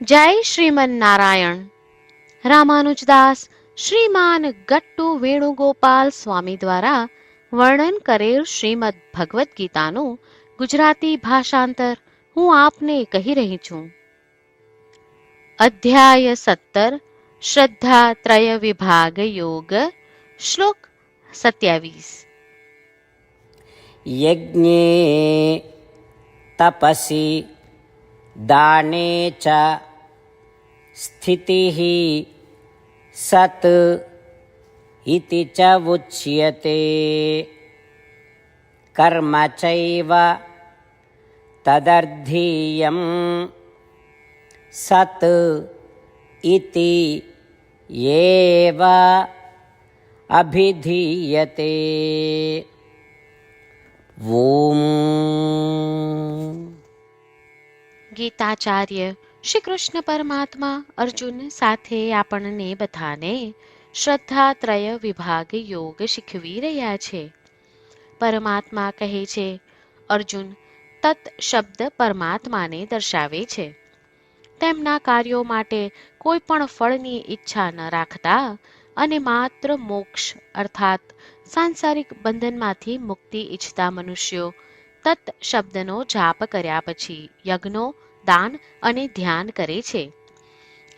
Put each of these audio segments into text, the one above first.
જય શ્રીમન નારાયણ રામાનુજદાસ શ્રીમાન ગટ્ટુ વેણુગોપાલ સ્વામી દ્વારા વર્ણન કરેલ શ્રીમદ ભગવદ્ ગીતાનું ગુજરાતી ભાષાંતર હું આપને કહી રહી છું. અધ્યાય સત્તર, શ્રદ્ધા ત્રય વિભાગ યોગ, શ્લોક સત્યાવીસ. યજ્ઞે તપસી, દાને ચા స్థితి సత్ ఇది చ ఉచ్యతే. కర్మ చైవ తదర్థీయం సత్ ఇది ఏవ అభిధీయతే. ఓం. గీతాచార్య શ્રી કૃષ્ણ પરમાત્મા અર્જુન સાથે આપણને બધાને શ્રદ્ધા ત્રય વિભાગ યોગ શીખવી રહ્યા છે. પરમાત્મા કહે છે, અર્જુન, તત શબ્દ પરમાત્માને દર્શાવે છે. તેમના કાર્યો માટે કોઈ પણ ફળની ઈચ્છા ન રાખતા અને માત્ર મોક્ષ અર્થાત સાંસારિક બંધનમાંથી મુક્તિ ઈચ્છતા મનુષ્યો તત શબ્દનો જાપ કર્યા પછી યજ્ઞો દાન અને ધ્યાન કરે છે.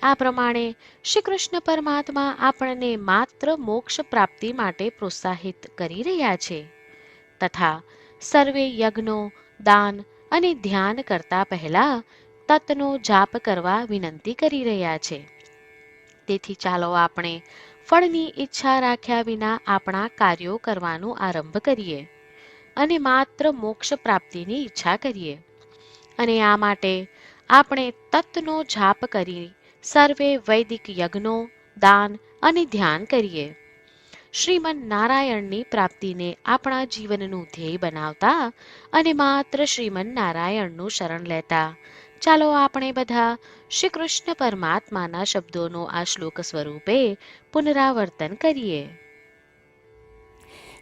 આ પ્રમાણે શ્રી કૃષ્ણ પરમાત્મા આપણને માત્ર મોક્ષ પ્રાપ્તિ માટે પ્રોત્સાહિત કરી રહ્યા છે તથા સર્વે યજ્ઞો, દાન અને ધ્યાન કરતા પહેલા તત્નો જાપ કરવા વિનંતી કરી રહ્યા છે. તેથી ચાલો આપણે ફળની ઈચ્છા રાખ્યા વિના આપણા કાર્યો કરવાનું આરંભ કરીએ અને માત્ર મોક્ષ પ્રાપ્તિની ઈચ્છા કરીએ. અને આ માટે આપણે તત્નો જાપ કરી સર્વે વૈદિક યજ્ઞો, દાન અને ધ્યાન કરીએ. શ્રીમન નારાયણની પ્રાપ્તિને આપણા જીવનનું ધ્યેય બનાવતા અને માત્ર શ્રીમન નારાયણનું શરણ લેતા. ચાલો આપણે બધા શ્રી કૃષ્ણ પરમાત્માના શબ્દોનો આ શ્લોક સ્વરૂપે પુનરાવર્તન કરીએ.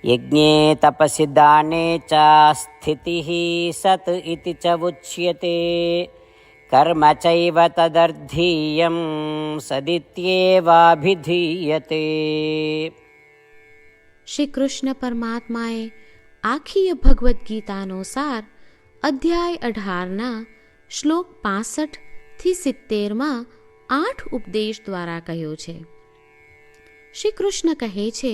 यज्ञे तपसि दाने च स्थितिः सत् इति च उच्यते कर्म चैव तदर्थीयं सदित्येवाभिधीयते શ્રી કૃષ્ણ પરમાત્માએ આખી ભગવદ્ ગીતાનો સાર અધ્યાય અઢારના શ્લોક પાસઠ થી સિત્તેરમાં આઠ ઉપદેશ દ્વારા કહ્યો છે શ્રી કૃષ્ણ કહે છે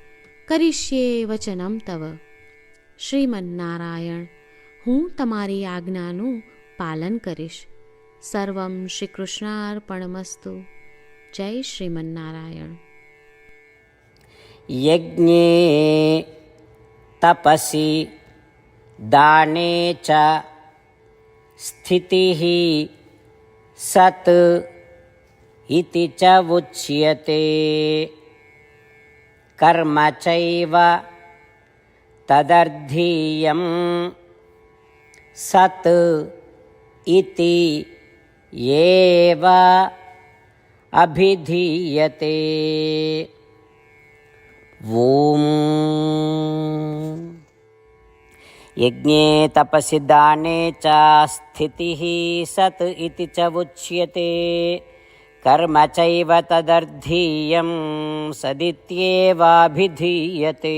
કરિષ્યે વચનમ તવ શ્રીમન્નારાયણ હું તમારી આજ્ઞાનું પાલન કરીશ સર્વમ શ્રી કૃષ્ણાર્પણમસ્તુ જય શ્રીમન્નારાયણ યજ્ઞે તપસી દાને ચ સ્થિતિ સત ઇતિ ચ ઉચ્યતે కర్మ చైవ తదర్థీయం సత్ ఇది ఏవ అభిధీయతే ఓం యజ్ఞే తపసి దానే చ స్థితి సత్ ఇది చ ఉచ్యతే કર્મ ચૈવ તદર્ધીયમ સદિત્યેવાભિધીયતે